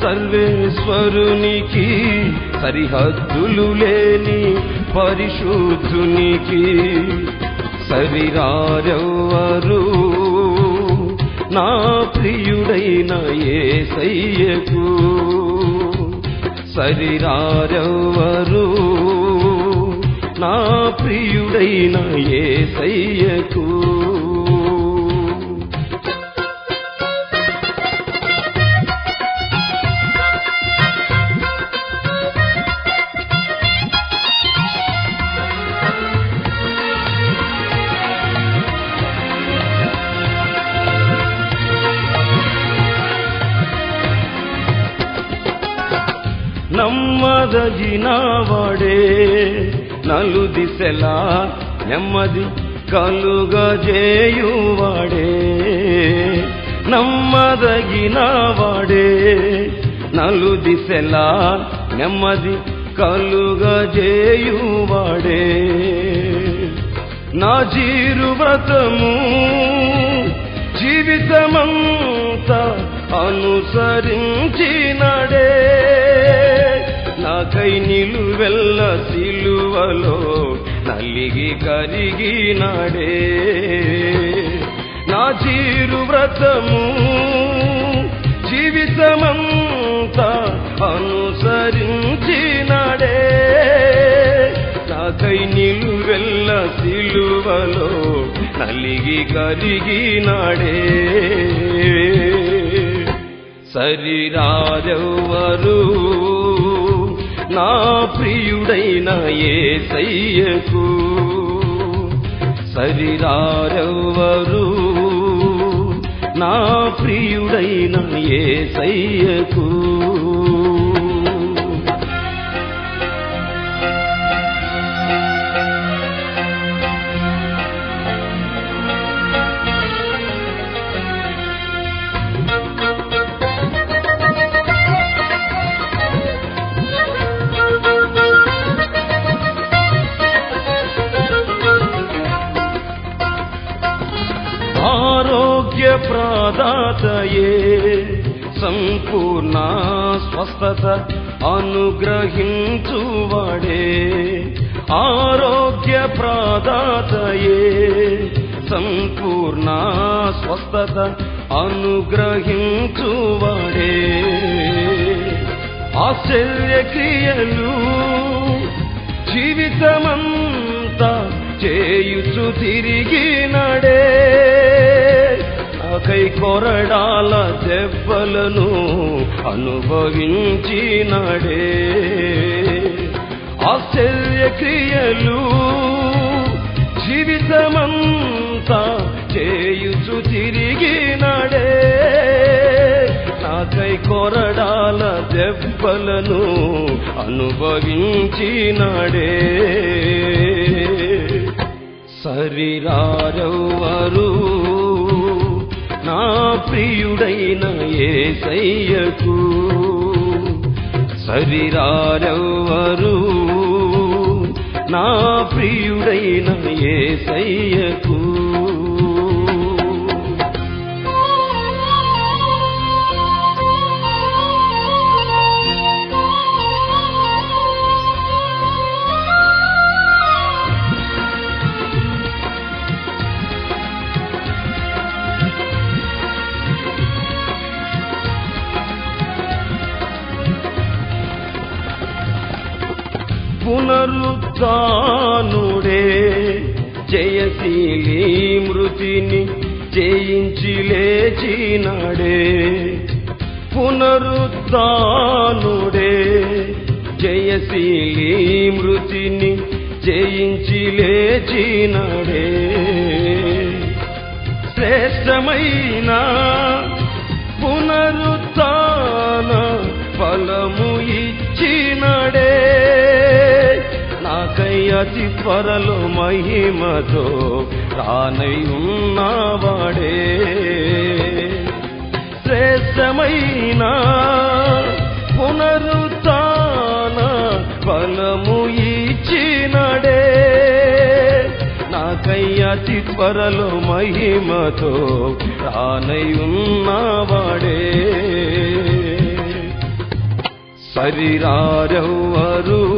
సర్వేశ్వరునికి సరిహద్దులు లేని పరిశుద్ధునికి సరిరారెవ్వరు నా ప్రియుడైన ఏసయ్యకు సరిరారెవ్వరు నా ప్రియుడైన ఏసయ్యకు నమ్మదగిన నలు దిశలా నెమ్మది కలుగజేయువాడే నమ్మదగిన వాడే నలు దిశలా నెమ్మది కలుగజేయువాడే నా జీరు వ్రతము జీవితమంతా అనుసరించిన నాకై నిలువెల్ల సిలువలో నలిగి కరిగినాడే నా చీరు వ్రతము జీవితమంతా అనుసరించినాడే నాకై నిలువెల్ల సిలువలో నలిగి కరిగినాడే సరిరాజవరు నా ప్రియుడైన ఏసయ్యకు. సరిరారెవ్వరు నా ప్రియుడైన ఏసయ్యకు. ప్రదాతయే సంపూర్ణ స్వస్థత అనుగ్రహించువాడే ఆరోగ్య ప్రదాతయే సంపూర్ణ స్వస్థత అనుగ్రహించువాడే ఆశ్చర్యక్రియలు జీవితమంతా చేయుచు తిరిగి నడే కై కొరడాల దెబ్బలను అనుభవించినడే ఆశ్చర్యక్రియలు జీవితమంతా చేయుచు తిరిగినడే నాకై కొరడాల దెబ్బలను అనుభవించినడే సరిరారెవ్వరు ప్రియుడైన ఏసయ్యకు. సరిరారెవ్వరు నా ప్రియుడైన ఏసయ్యకు. పునరుత్నుడే జయశీలి మృతిని జయించి లేచినాడే. పునరుత్నుడే జయశీలి మృతిని జయించి లేచినాడే. శ్రేష్టమైన పునరుత్న ఫలము ఇచ్చినడే అతి త్వరలో మహిమతో రానై ఉన్నవాడే. శ్రేష్టమైన పునరుతాన బలము ఇచ్చినడే. నాకై అతి త్వరలో మహిమతో రానై ఉన్నవాడే. శరీరారెవ్వరు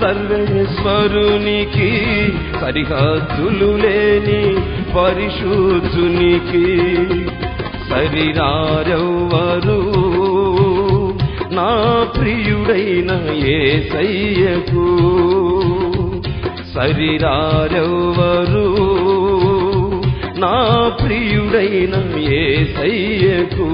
సర్వేశ్వరునికి సరిహద్దులు లేని పరిశుద్ధునికి శరీరారెవ్వరు నా ప్రియుడైన ఏసయ్యకు శరీరారెవ్వరు నా ప్రియుడైన ఏసయ్యకు